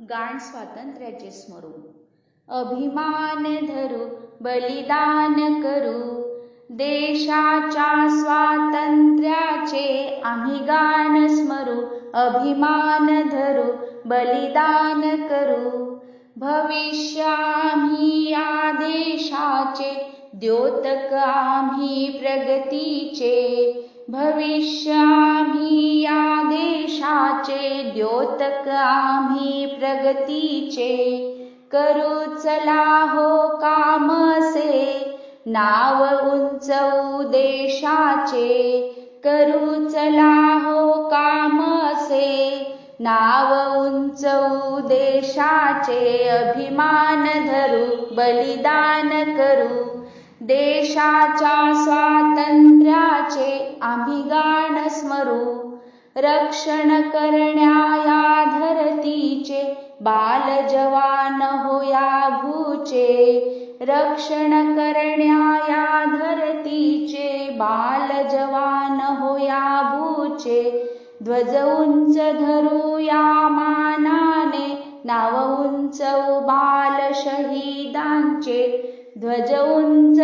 गाण स्वातंत्र्याचे स्मरू अभिमान धरू बलिदान करू. देशाच्या स्वातंत्र्याचे आम्ही गाण स्मरू. अभिमान धरू बलिदान करू. भविष्य आम्ही या देशाचे द्योतक आम्ही प्रगतीचे. भविष्य आम्ही या ज्ञानाचे द्योतक आम्ही प्रगतीचे. करू चला हो कामसे नाव उंचवू देशाचे. करू चला हो कामसे नाव उंचवू देशाचे. अभिमान धरू बलिदान करू. देशाच्या स्वातंत्र्याचे आम्ही गाण स्मरू. रक्षण करण्या या धरतीचे बाल जवान होया भूचे. रक्षण करण्या या धरतीचे बाल जवान होया भूचे. ध्वज उंच धरूया मानाने नाव उंच बाल शहीदांचे. ध्वज उंच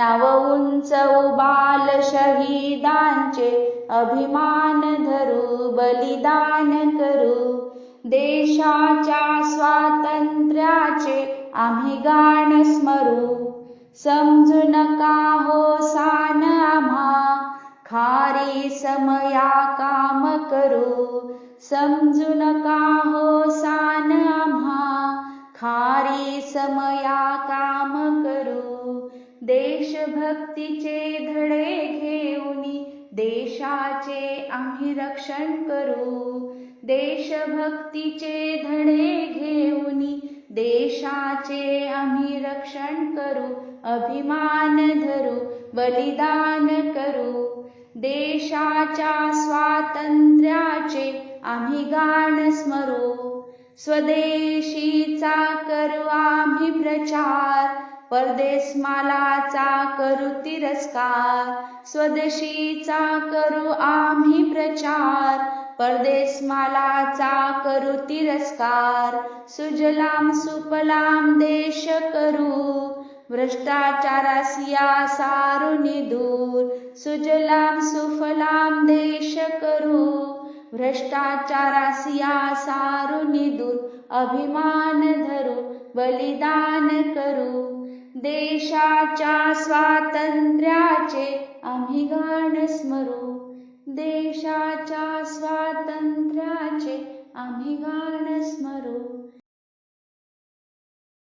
नाव उंच बाल शहीदांचे अभिमान धरू बलिदान करू. देशाच्या स्वातंत्र्याचे आम्ही गाण स्मरू. समजू नका हो सान आम्हा खारी समया काम करू. समजू नका हो सान आम्हा खारी समया काम करू. देशभक्तीचे धडे घेऊनी देशाचे आम्ही रक्षण करू. देशभक्तीचे धडे घेऊनी देशाचे आम्ही रक्षण करू. अभिमान धरू बलिदान करू. देशाच्या स्वातंत्र्याचे आम्ही गाण स्मरू. स्वदेशीचा करू आम्ही प्रचार. परदेश मालाचा करू तिरस्कार स्वदेशीचा करू आम्ही प्रचार परदेश मालाचा करू तिरस्कार सुजलाम सुपलाम देश करू भ्रष्टाचारासिया सारुनी दूर सुजलाम सुफलाम देश करू भ्रष्टाचारासिया सारुनी दूर अभिमान धरू बलिदान करू देशाच्या स्वातंत्र्याचे आम्ही गाण स्मरू. देशाच्या स्वातंत्र्याचे आम्ही गाण स्मरू.